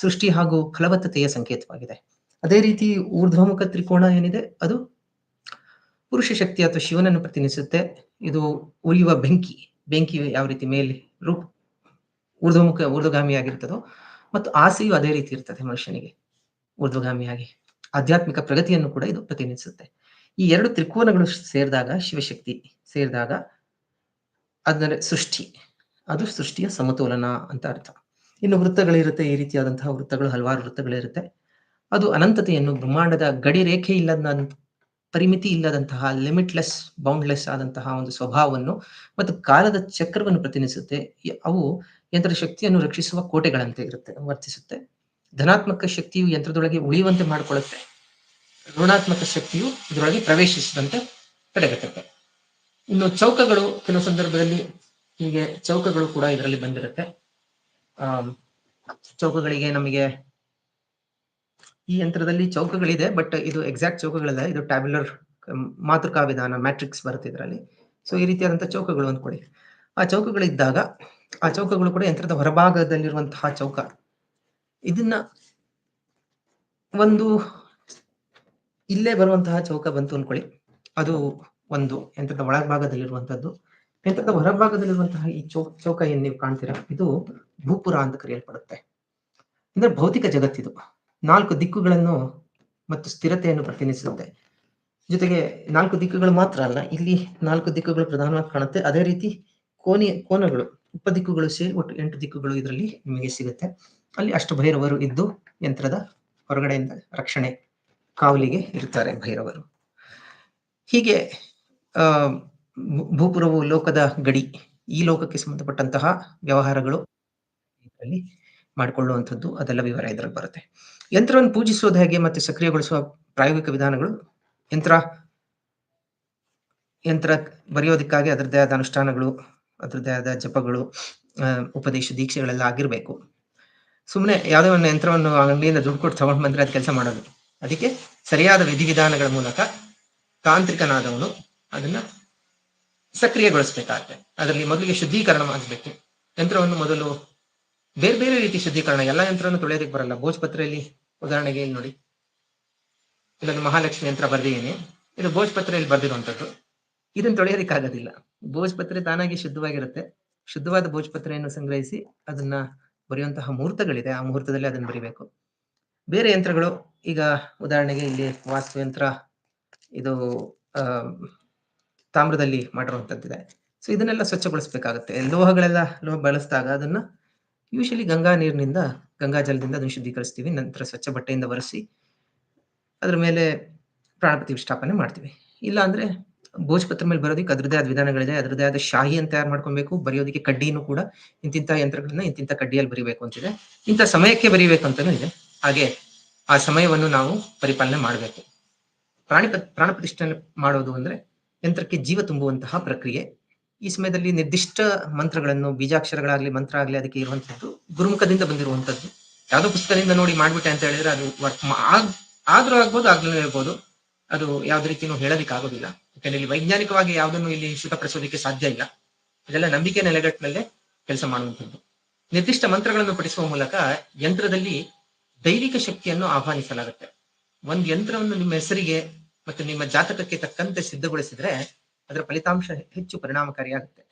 ಸೃಷ್ಟಿ ಹಾಗೂ ಫಲವತ್ತತೆಯ ಸಂಕೇತವಾಗಿದೆ. ಅದೇ ರೀತಿ ಊರ್ಧ್ವಮುಖ ತ್ರಿಕೋಣ ಏನಿದೆ? ಅದು ಪುರುಷ ಶಕ್ತಿ ಅಥವಾ ಶಿವನನ್ನು ಪ್ರತಿನಿಧಿಸುತ್ತೆ. ಇದು ಉರಿಯುವ ಬೆಂಕಿ ಬೆಂಕಿ ಯಾವ ರೀತಿ ಮೇಲೆ ರೂಪ, ಊರ್ಧ್ವಮುಖ ಊರ್ಧ್ವಗಾಮಿಯಾಗಿರ್ತದೋ ಮತ್ತು ಆಸೆಯು ಅದೇ ರೀತಿ ಇರ್ತದೆ ಮನುಷ್ಯನಿಗೆ, ಊರ್ಧ್ವಗಾಮಿಯಾಗಿ. ಆಧ್ಯಾತ್ಮಿಕ ಪ್ರಗತಿಯನ್ನು ಕೂಡ ಇದು ಪ್ರತಿನಿಧಿಸುತ್ತೆ. ಈ ಎರಡು ತ್ರಿಕೋನಗಳು ಸೇರಿದಾಗ ಶಿವಶಕ್ತಿ ಸೇರಿದಾಗ ಅದರ ಸೃಷ್ಟಿ. ಅದು ಸೃಷ್ಟಿಯ ಸಮತೋಲನ ಅಂತ ಅರ್ಥ. ಇನ್ನು ವೃತ್ತಗಳಿರುತ್ತೆ, ಈ ರೀತಿಯಾದಂತಹ ವೃತ್ತಗಳು, ಹಲವಾರು ವೃತ್ತಗಳಿರುತ್ತೆ. ಅದು ಅನಂತತೆಯನ್ನು ಬ್ರಹ್ಮಾಂಡದ ಗಡಿ ರೇಖೆ ಇಲ್ಲದ ಪರಿಮಿತಿ ಇಲ್ಲದಂತಹ ಲಿಮಿಟ್ಲೆಸ್ ಬೌಂಡ್ಲೆಸ್ ಆದಂತಹ ಒಂದು ಸ್ವಭಾವವನ್ನು ಮತ್ತು ಕಾಲದ ಚಕ್ರವನ್ನು ಪ್ರತಿನಿಧಿಸುತ್ತೆ. ಅವು ಯಂತ್ರ ಶಕ್ತಿಯನ್ನು ರಕ್ಷಿಸುವ ಕೋಟೆಗಳಂತೆ ಇರುತ್ತೆ, ವರ್ತಿಸುತ್ತೆ. ಧನಾತ್ಮಕ ಶಕ್ತಿಯು ಯಂತ್ರದೊಳಗೆ ಉಳಿಯುವಂತೆ ಮಾಡಿಕೊಳ್ಳುತ್ತೆ. ಋಣಾತ್ಮಕ ಶಕ್ತಿಯು ಇದರೊಳಗೆ ಪ್ರವೇಶಿಸದಂತೆ ತಡೆಗಟ್ಟುತ್ತೆ. ಇನ್ನು ಚೌಕಗಳು ಕೆಲವು ಸಂದರ್ಭದಲ್ಲಿ ಹೀಗೆ ಚೌಕಗಳು ಕೂಡ ಇದರಲ್ಲಿ ಬಂದಿರುತ್ತೆ. ಆ ಚೌಕಗಳಿಗೆ ನಮಗೆ ಈ ಯಂತ್ರದಲ್ಲಿ ಚೌಕಗಳಿದೆ, ಬಟ್ ಇದು ಎಕ್ಸಾಕ್ಟ್ ಚೌಕಗಳಲ್ಲ, ಇದು ಟ್ಯಾಬ್ಯುಲರ್ ಮಾತೃಕಾ ವಿಧಾನ ಮ್ಯಾಟ್ರಿಕ್ಸ್ ಬರುತ್ತೆ ಇದರಲ್ಲಿ. ಸೊ, ಈ ರೀತಿಯಾದಂತಹ ಚೌಕಗಳು ಅಂದ್ಕೊಳ್ಳಿ ಆ ಚೌಕಗಳಿದ್ದಾಗ, ಆ ಚೌಕಗಳು ಕೂಡ ಯಂತ್ರದ ಹೊರಭಾಗದಲ್ಲಿರುವಂತಹ ಚೌಕ. ಇದನ್ನ ಒಂದು ಇಲ್ಲೇ ಬರುವಂತಹ ಚೌಕ ಬಂತು ಅನ್ಕೊಳ್ಳಿ. ಅದು ಒಂದು ಯಂತ್ರದ ಒಳಭಾಗದಲ್ಲಿರುವಂತದ್ದು ಯಂತ್ರದ ಹೊರಭಾಗದಲ್ಲಿರುವಂತಹ ಈ ಚೌ, ಚೌಕ ಏನ್ ನೀವು ಕಾಣ್ತೀರಾ? ಇದು ಭೂಪುರ ಅಂತ ಕರೆಯಲ್ಪಡುತ್ತೆ. ಅಂದ್ರೆ ಭೌತಿಕ ಜಗತ್ತಿದು ನಾಲ್ಕು ದಿಕ್ಕುಗಳನ್ನು ಮತ್ತು ಸ್ಥಿರತೆಯನ್ನು ಪ್ರತಿನಿಧಿಸುತ್ತೆ. ಜೊತೆಗೆ ನಾಲ್ಕು ದಿಕ್ಕುಗಳು ಮಾತ್ರ ಅಲ್ಲ, ಇಲ್ಲಿ ನಾಲ್ಕು ದಿಕ್ಕುಗಳು ಪ್ರಧಾನವಾಗಿ ಕಾಣುತ್ತೆ. ಅದೇ ರೀತಿ ಕೋನಿ ಕೋನಗಳು ಉಪದಿಕ್ಕುಗಳು ಸೇರಿ ಒಟ್ಟು ಎಂಟು ದಿಕ್ಕುಗಳು ಇದರಲ್ಲಿ ನಿಮಗೆ ಸಿಗುತ್ತೆ. ಅಲ್ಲಿ ಅಷ್ಟು ಭೈರವರು ಇದ್ದು ಯಂತ್ರದ ಹೊರಗಡೆಯಿಂದ ರಕ್ಷಣೆ ಕಾವಲಿಗೆ ಇರ್ತಾರೆ ಭೈರವರು. ಹೀಗೆ ಭೂಪುರವು ಲೋಕದ ಗಡಿ, ಈ ಲೋಕಕ್ಕೆ ಸಂಬಂಧಪಟ್ಟಂತಹ ವ್ಯವಹಾರಗಳು ಇದರಲ್ಲಿ ಮಾಡಿಕೊಳ್ಳುವಂಥದ್ದು ಅದೆಲ್ಲ ವಿವರ ಇದರಲ್ಲಿ ಬರುತ್ತೆ. ಯಂತ್ರವನ್ನು ಪೂಜಿಸುವುದು ಹೇಗೆ ಮತ್ತೆ ಸಕ್ರಿಯಗೊಳಿಸುವ ಪ್ರಾಯೋಗಿಕ ವಿಧಾನಗಳು? ಯಂತ್ರ ಯಂತ್ರ ಬರೆಯೋದಕ್ಕಾಗಿ ಅದರದ್ದೇ ಆದ ಅನುಷ್ಠಾನಗಳು, ಅದರದ್ದೇ ಆದ ಜಪಗಳು ಉಪದೇಶ ದೀಕ್ಷೆಗಳೆಲ್ಲ ಆಗಿರ್ಬೇಕು. ಸುಮ್ಮನೆ ಯಾವುದೇ ಒಂದು ಯಂತ್ರವನ್ನು ಅಂಗಡಿಯಿಂದ ದುಡ್ಡು ಕೊಟ್ಟು ತಗೊಂಡು ಬಂದ್ರೆ ಅದು ಕೆಲಸ ಮಾಡೋದು. ಅದಕ್ಕೆ ಸರಿಯಾದ ವಿಧಿವಿಧಾನಗಳ ಮೂಲಕ ತಾಂತ್ರಿಕನಾದವನು ಅದನ್ನ ಸಕ್ರಿಯಗೊಳಿಸಬೇಕಾಗುತ್ತೆ. ಅದರಲ್ಲಿ ಮೊದಲಿಗೆ ಶುದ್ಧೀಕರಣ ಮಾಡಬೇಕು ಯಂತ್ರವನ್ನು ಮೊದಲು ಬೇರೆ ಬೇರೆ ರೀತಿ ಶುದ್ಧೀಕರಣ, ಎಲ್ಲ ಯಂತ್ರವನ್ನು ತೊಳೆಯೋದಕ್ಕೆ ಬರಲ್ಲ. ಭೋಜಪತ್ರೆಯಲ್ಲಿ ಉದಾಹರಣೆಗೆ ಇಲ್ಲಿ ನೋಡಿ. ಇದನ್ನು ಮಹಾಲಕ್ಷ್ಮಿ ಯಂತ್ರ ಬರೆದಿದ್ದೀನಿ. ಇದು ಭೋಜಪತ್ರೆಯಲ್ಲಿ ಬರೆದಿರುವಂಥದ್ದು ಇದನ್ನ ತೊಳೆಯೋದಕ್ಕೆ ಆಗೋದಿಲ್ಲ ಭೋಜಪತ್ರೆ ತಾನಾಗಿ ಶುದ್ಧವಾಗಿರುತ್ತೆ. ಶುದ್ಧವಾದ ಭೋಜಪತ್ರೆಯನ್ನು ಸಂಗ್ರಹಿಸಿ ಅದನ್ನ ಬರೆಯುವಂತಹ ಮುಹೂರ್ತಗಳಿದೆ, ಆ ಮುಹೂರ್ತದಲ್ಲಿ ಅದನ್ನು ಬರಿಬೇಕು. ಬೇರೆ ಯಂತ್ರಗಳು, ಈಗ ಉದಾಹರಣೆಗೆ ಇಲ್ಲಿ ವಾಸ್ತುಯಂತ್ರ, ಇದು ತಾಮ್ರದಲ್ಲಿ ಮಾಡಿರುವಂತದ್ದಿದೆ. ಸೊ ಇದನ್ನೆಲ್ಲ ಸ್ವಚ್ಛಗೊಳಿಸಬೇಕಾಗುತ್ತೆ. ಲೋಹಗಳೆಲ್ಲ ಲೋಹ ಬಳಸಿದಾಗ ಅದನ್ನ ಯೂಶಲಿ ಗಂಗಾ ನೀರಿನಿಂದ, ಗಂಗಾ ಜಲದಿಂದ ಅದನ್ನು ಶುದ್ಧೀಕರಿಸ್ತೀವಿ. ನಂತರ ಸ್ವಚ್ಛ ಬಟ್ಟೆಯಿಂದ ಒರೆಸಿ, ಅದ್ರ ಮೇಲೆ ಪ್ರಾಣ ಪ್ರತಿಷ್ಠಾಪನೆ ಮಾಡ್ತೀವಿ. ಇಲ್ಲ ಅಂದ್ರೆ ಭೋಜಪತ್ರ ಮೇಲೆ ಬರೋದಕ್ಕೆ ಅದರದೇ ಆದ ವಿಧಾನಗಳಿದೆ ಅದರದೇ ಆದ ಶಾಹಿಯನ್ನು ತಯಾರು ಮಾಡ್ಕೊಬೇಕು, ಬರೆಯೋದಕ್ಕೆ ಕಡ್ಡಿನೂ ಕೂಡ ಇಂತಿಂತ ಯಂತ್ರಗಳನ್ನ ಇಂತಿಂತ ಕಡ್ಡಿಯಲ್ಲಿ ಬರಿಬೇಕು ಅಂತಿದೆ. ಇಂಥ ಸಮಯಕ್ಕೆ ಬರಿಬೇಕು ಅಂತಾನೂ ಇದೆ. ಹಾಗೆ ಆ ಸಮಯವನ್ನು ನಾವು ಪರಿಪಾಲನೆ ಮಾಡಬೇಕು. ಪ್ರಾಣಿ ಪ್ರಾಣ ಪ್ರತಿಷ್ಠೆ ಮಾಡೋದು ಅಂದ್ರೆ ಯಂತ್ರಕ್ಕೆ ಜೀವ ತುಂಬುವಂತಹ ಪ್ರಕ್ರಿಯೆ. ಈ ಸಮಯದಲ್ಲಿ ನಿರ್ದಿಷ್ಟ ಮಂತ್ರಗಳನ್ನು, ಬೀಜಾಕ್ಷರಗಳಾಗ್ಲಿ, ಮಂತ್ರ ಆಗ್ಲಿ ಅದಕ್ಕೆ ಇರುವಂತದ್ದು ಗುರುಮುಖದಿಂದ ಬಂದಿರುವಂತದ್ದು ಯಾವ್ದೋ ಪುಸ್ತಕದಿಂದ ನೋಡಿ ಮಾಡ್ಬಿಟ್ಟೆ ಅಂತ ಹೇಳಿದ್ರೆ ಅದು ವರ್ಕ್ ಆದ್ರೂ ಆಗ್ಬೋದು ಆಗ್ಲೂ ಇರ್ಬೋದು ಅದು ಯಾವ್ದು ರೀತಿನೂ ಹೇಳೋದಿಕ್ ಆಗೋದಿಲ್ಲ ಯಾಕಂದ್ರೆ ಇಲ್ಲಿ ವೈಜ್ಞಾನಿಕವಾಗಿ ಯಾವುದನ್ನು ಇಲ್ಲಿ ಶುದ್ಧಪಡಿಸೋದಕ್ಕೆ ಸಾಧ್ಯ ಇಲ್ಲ. ಇದೆಲ್ಲ ನಂಬಿಕೆ ನೆಲೆಗಟ್ಟಿನಲ್ಲೇ ಕೆಲಸ ಮಾಡುವಂಥದ್ದು. ನಿರ್ದಿಷ್ಟ ಮಂತ್ರಗಳನ್ನು ಪಠಿಸುವ ಮೂಲಕ ಯಂತ್ರದಲ್ಲಿ ದೈವಿಕ ಶಕ್ತಿಯನ್ನು ಆಹ್ವಾನಿಸಲಾಗುತ್ತೆ. ಒಂದು ಯಂತ್ರವನ್ನು ನಿಮ್ಮ ಹೆಸರಿಗೆ ಮತ್ತು ನಿಮ್ಮ ಜಾತಕಕ್ಕೆ ತಕ್ಕಂತೆ ಸಿದ್ಧಗೊಳಿಸಿದ್ರೆ ಅದರ ಫಲಿತಾಂಶ ಹೆಚ್ಚು ಪರಿಣಾಮಕಾರಿಯಾಗುತ್ತೆ.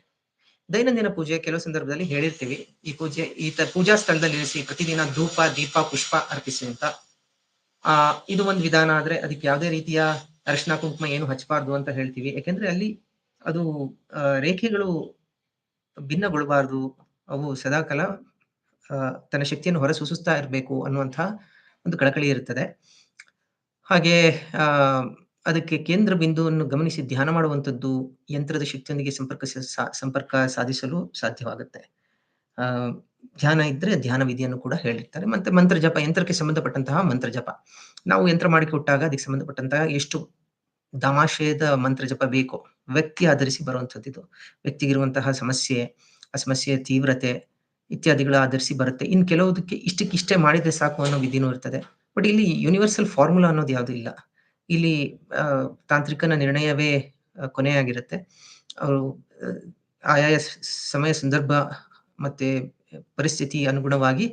ದೈನಂದಿನ ಪೂಜೆ ಕೆಲವು ಸಂದರ್ಭದಲ್ಲಿ ಹೇಳಿರ್ತೀವಿ, ಈ ಪೂಜೆ, ಈ ಪೂಜಾ ಸ್ಥಳದಲ್ಲಿ ಇರಿಸಿ, ಪ್ರತಿದಿನ ಧೂಪ, ದೀಪ, ಪುಷ್ಪ ಅರ್ಪಿಸಿ ಅಂತ. ಆ, ಇದು ಒಂದು ವಿಧಾನ, ಆದ್ರೆ ಅದಕ್ಕೆ ಯಾವುದೇ ರೀತಿಯ ಅರಿಶಿನ ಕುಂಕುಮ ಏನು ಹಚ್ಚಬಾರ್ದು ಅಂತ ಹೇಳ್ತೀವಿ. ಯಾಕೆಂದ್ರೆ ಅಲ್ಲಿ ಅದು ರೇಖೆಗಳು ಭಿನ್ನಗೊಳ್ಬಾರ್ದು. ಅವು ಸದಾಕಾಲ ತನ್ನ ಶಕ್ತಿಯನ್ನು ಹೊರಸೂಸುತ್ತಾ ಇರಬೇಕು ಅನ್ನುವಂತಹ ಒಂದು ಕಳಕಳಿ ಇರುತ್ತದೆ. ಹಾಗೆ ಅದಕ್ಕೆ ಕೇಂದ್ರ ಬಿಂದುವನ್ನು ಗಮನಿಸಿ ಧ್ಯಾನ ಮಾಡುವಂಥದ್ದು ಯಂತ್ರದ ಶಕ್ತಿಯೊಂದಿಗೆ ಸಂಪರ್ಕ ಸಂಪರ್ಕ ಸಾಧಿಸಲು ಸಾಧ್ಯವಾಗುತ್ತೆ. ಧ್ಯಾನ ಇದ್ರೆ ಧ್ಯಾನ ವಿಧಿಯನ್ನು ಕೂಡ ಹೇಳಿರ್ತಾರೆ. ಮತ್ತೆ ಮಂತ್ರ ಜಪ, ಯಂತ್ರಕ್ಕೆ ಸಂಬಂಧಪಟ್ಟಂತಹ ಮಂತ್ರ ಜಪ. ನಾವು ಯಂತ್ರ ಮಾಡಿಕೊಟ್ಟಾಗ ಅದಕ್ಕೆ ಸಂಬಂಧಪಟ್ಟಂತಹ ಎಷ್ಟು ದಮಾಶಯದ ಮಂತ್ರ ಜಪ ಬೇಕೋ, ವ್ಯಕ್ತಿ ಆಧರಿಸಿ ಬರುವಂತದ್ದು ವ್ಯಕ್ತಿಗಿರುವಂತಹ ಸಮಸ್ಯೆ ಆ ಸಮಸ್ಯೆಯ ತೀವ್ರತೆ ಇತ್ಯಾದಿಗಳ ಆಧರಿಸಿ ಬರುತ್ತೆ. ಇನ್ ಕೆಲವುದಕ್ಕೆ ಇಷ್ಟಕ್ಕಿಷ್ಟೇ ಮಾಡಿದ್ರೆ ಸಾಕು ಅನ್ನೋ ವಿಧಿನೂ ಇರ್ತದೆ. ಬಟ್ ಇಲ್ಲಿ ಯೂನಿವರ್ಸಲ್ ಫಾರ್ಮುಲಾ ಅನ್ನೋದು ಯಾವುದು ಇಲ್ಲ. ಇಲ್ಲಿ ತಾಂತ್ರಿಕನ ನಿರ್ಣಯವೇ ಕೊನೆಯಾಗಿರುತ್ತೆ. ಅವರು ಆಯಾಯ ಸಮಯ, ಸಂದರ್ಭ ಮತ್ತೆ ಪರಿಸ್ಥಿತಿ ಅನುಗುಣವಾಗಿ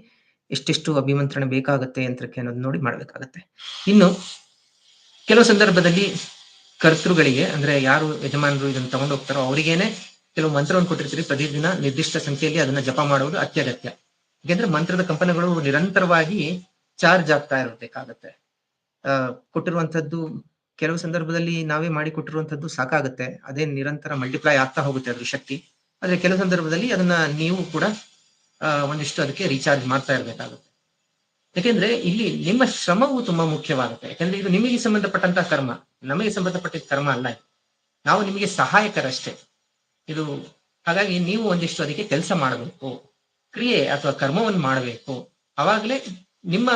ಎಷ್ಟೆಷ್ಟು ಅಭಿಮಂತ್ರಣ ಬೇಕಾಗುತ್ತೆ ಯಂತ್ರಕ್ಕೆ ಅನ್ನೋದು ನೋಡಿ ಮಾಡಬೇಕಾಗತ್ತೆ. ಇನ್ನು ಕೆಲವು ಸಂದರ್ಭದಲ್ಲಿ ಕರ್ತೃಗಳಿಗೆ, ಅಂದ್ರೆ ಯಾರು ಯಜಮಾನರು ಇದನ್ನು ತಗೊಂಡು ಹೋಗ್ತಾರೋ ಅವರಿಗೇನೆ ಕೆಲವು ಮಂತ್ರವನ್ನು ಕೊಟ್ಟಿರ್ತೀರಿ. ಪ್ರತಿದಿನ ನಿರ್ದಿಷ್ಟ ಸಂಖ್ಯೆಯಲ್ಲಿ ಅದನ್ನ ಜಪ ಮಾಡುವುದು ಅತ್ಯಗತ್ಯ. ಯಾಕೆಂದ್ರೆ ಮಂತ್ರದ ಕಂಪನಗಳು ನಿರಂತರವಾಗಿ ಚಾರ್ಜ್ ಆಗ್ತಾ ಇರಬೇಕಾಗತ್ತೆ. ಆ ಕೊಟ್ಟಿರುವಂತದ್ದು ಕೆಲವು ಸಂದರ್ಭದಲ್ಲಿ ನಾವೇ ಮಾಡಿ ಕೊಟ್ಟಿರುವಂತದ್ದು ಸಾಕಾಗುತ್ತೆ. ಅದೇ ನಿರಂತರ ಮಲ್ಟಿಪ್ಲೈ ಆಗ್ತಾ ಹೋಗುತ್ತೆ ಅದ್ರ ಶಕ್ತಿ. ಆದ್ರೆ ಕೆಲವು ಸಂದರ್ಭದಲ್ಲಿ ಅದನ್ನ ನೀವು ಕೂಡ ಒಂದಿಷ್ಟು ಅದಕ್ಕೆ ರೀಚಾರ್ಜ್ ಮಾಡ್ತಾ ಇರಬೇಕಾಗುತ್ತೆ. ಯಾಕೆಂದ್ರೆ ಇಲ್ಲಿ ನಿಮ್ಮ ಶ್ರಮವು ತುಂಬಾ ಮುಖ್ಯವಾಗುತ್ತೆ. ಯಾಕಂದ್ರೆ ಇದು ನಿಮಗೆ ಸಂಬಂಧಪಟ್ಟಂತಹ ಕರ್ಮ. ನಮಗೆ ಸಂಬಂಧಪಟ್ಟಿದ್ದ ಕರ್ಮ ಅಲ್ಲ ನಾವು ನಿಮಗೆ ಸಹಾಯಕರಷ್ಟೇ. ಇದು, ಹಾಗಾಗಿ ನೀವು ಒಂದಿಷ್ಟು ಅದಕ್ಕೆ ಕೆಲಸ ಮಾಡಬೇಕು. ಕ್ರಿಯೆ ಅಥವಾ ಕರ್ಮವನ್ನು ಮಾಡಬೇಕು. ಅವಾಗಲೇ ನಿಮ್ಮ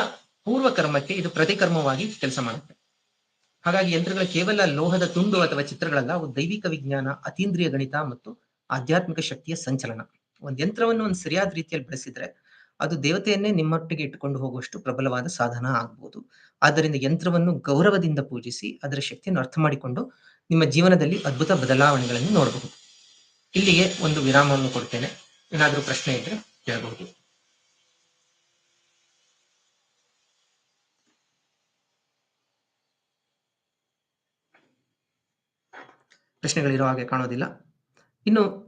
ಪೂರ್ವ ಕರ್ಮಕ್ಕೆ ಇದು ಪ್ರತಿಕರ್ಮವಾಗಿ ಕೆಲಸ ಮಾಡುತ್ತೆ. ಹಾಗಾಗಿ ಯಂತ್ರಗಳು ಕೇವಲ ಲೋಹದ ತುಂಡು ಅಥವಾ ಚಿತ್ರಗಳಲ್ಲ, ಅವು ದೈವಿಕ ವಿಜ್ಞಾನ, ಅತೀಂದ್ರಿಯ ಗಣಿತ ಮತ್ತು ಆಧ್ಯಾತ್ಮಿಕ ಶಕ್ತಿಯ ಸಂಚಲನ. ಒಂದು ಯಂತ್ರವನ್ನು ಒಂದು ಸರಿಯಾದ ರೀತಿಯಲ್ಲಿ ಬಳಸಿದ್ರೆ ಅದು ದೇವತೆಯನ್ನೇ ನಿಮ್ಮೊಟ್ಟಿಗೆ ಇಟ್ಟುಕೊಂಡು ಹೋಗುವಷ್ಟು ಪ್ರಬಲವಾದ ಸಾಧನ ಆಗ್ಬೋದು. ಆದ್ದರಿಂದ ಯಂತ್ರವನ್ನು ಗೌರವದಿಂದ ಪೂಜಿಸಿ ಅದರ ಶಕ್ತಿಯನ್ನು ಅರ್ಥ ಮಾಡಿಕೊಂಡು ನಿಮ್ಮ ಜೀವನದಲ್ಲಿ ಅದ್ಭುತ ಬದಲಾವಣೆಗಳನ್ನು ನೋಡಬಹುದು. ಇಲ್ಲಿಗೆ ಒಂದು ವಿರಾಮವನ್ನು ಕೊಡ್ತೇನೆ. ಏನಾದರೂ ಪ್ರಶ್ನೆ ಇದ್ರೆ ಕೇಳಬಹುದು. ಪ್ರಶ್ನೆಗಳಿರೋ ಹಾಗೆ ಕಾಣೋದಿಲ್ಲ. ಇನ್ನು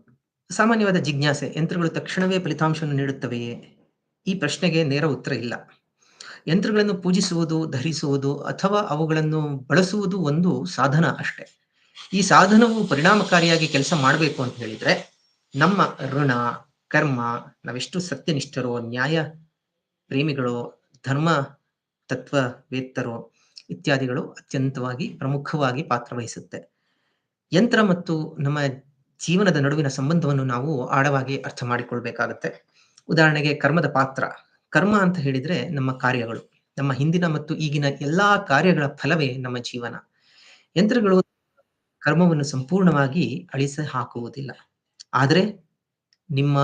ಸಾಮಾನ್ಯವಾದ ಜಿಜ್ಞಾಸೆ ಯಂತ್ರಗಳು ತಕ್ಷಣವೇ ಫಲಿತಾಂಶವನ್ನು ನೀಡುತ್ತವೆಯೇ? ಈ ಪ್ರಶ್ನೆಗೆ ನೇರ ಉತ್ತರ ಇಲ್ಲ. ಯಂತ್ರಗಳನ್ನು ಪೂಜಿಸುವುದು, ಧರಿಸುವುದು ಅಥವಾ ಅವುಗಳನ್ನು ಬಳಸುವುದು ಒಂದು ಸಾಧನ ಅಷ್ಟೇ. ಈ ಸಾಧನವು ಪರಿಣಾಮಕಾರಿಯಾಗಿ ಕೆಲಸ ಮಾಡಬೇಕು ಅಂತ ಹೇಳಿದ್ರೆ ನಮ್ಮ ಋಣ, ಕರ್ಮ, ನಾವೆಷ್ಟು ಸತ್ಯನಿಷ್ಠರೋ, ನ್ಯಾಯ ಪ್ರೇಮಿಗಳು, ಧರ್ಮ ತತ್ವವೇತ್ತರೋ ಇತ್ಯಾದಿಗಳು ಅತ್ಯಂತವಾಗಿ ಪ್ರಮುಖವಾಗಿ ಪಾತ್ರ ವಹಿಸುತ್ತೆ. ಯಂತ್ರ ಮತ್ತು ನಮ್ಮ ಜೀವನದ ನಡುವಿನ ಸಂಬಂಧವನ್ನು ನಾವು ಆಳವಾಗಿ ಅರ್ಥ ಮಾಡಿಕೊಳ್ಬೇಕಾಗತ್ತೆ. ಉದಾಹರಣೆಗೆ ಕರ್ಮದ ಪಾತ್ರ. ಕರ್ಮ ಅಂತ ಹೇಳಿದ್ರೆ ನಮ್ಮ ಕಾರ್ಯಗಳು. ನಮ್ಮ ಹಿಂದಿನ ಮತ್ತು ಈಗಿನ ಎಲ್ಲಾ ಕಾರ್ಯಗಳ ಫಲವೇ ನಮ್ಮ ಜೀವನ. ಯಂತ್ರಗಳು ಕರ್ಮವನ್ನು ಸಂಪೂರ್ಣವಾಗಿ ಅಳಿಸ ಹಾಕುವುದಿಲ್ಲ. ಆದರೆ ನಿಮ್ಮ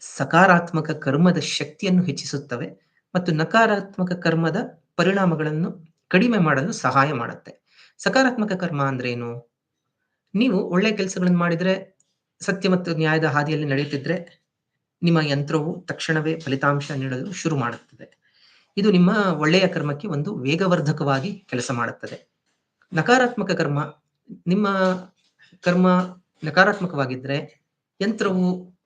ಸಕಾರಾತ್ಮಕ ಕರ್ಮದ ಶಕ್ತಿಯನ್ನು ಹೆಚ್ಚಿಸುತ್ತವೆ ಮತ್ತು ನಕಾರಾತ್ಮಕ ಕರ್ಮದ ಪರಿಣಾಮಗಳನ್ನು ಕಡಿಮೆ ಮಾಡಲು ಸಹಾಯ ಮಾಡುತ್ತೆ. ಸಕಾರಾತ್ಮಕ ಕರ್ಮ ಅಂದ್ರೇನು? ನೀವು ಒಳ್ಳೆ ಕೆಲಸಗಳನ್ನು ಮಾಡಿದ್ರೆ, ಸತ್ಯ ಮತ್ತು ನ್ಯಾಯದ ಹಾದಿಯಲ್ಲಿ ನಡೆಯುತ್ತಿದ್ರೆ, ನಿಮ್ಮ ಯಂತ್ರವು ತಕ್ಷಣವೇ ಫಲಿತಾಂಶ ನೀಡಲು ಶುರು ಮಾಡುತ್ತದೆ. ಇದು ನಿಮ್ಮ ಒಳ್ಳೆಯ ಕರ್ಮಕ್ಕೆ ಒಂದು ವೇಗವರ್ಧಕವಾಗಿ ಕೆಲಸ ಮಾಡುತ್ತದೆ. ನಕಾರಾತ್ಮಕ ಕರ್ಮ, ನಿಮ್ಮ ಕರ್ಮ ನಕಾರಾತ್ಮಕವಾಗಿದ್ರೆ, ಯಂತ್ರವು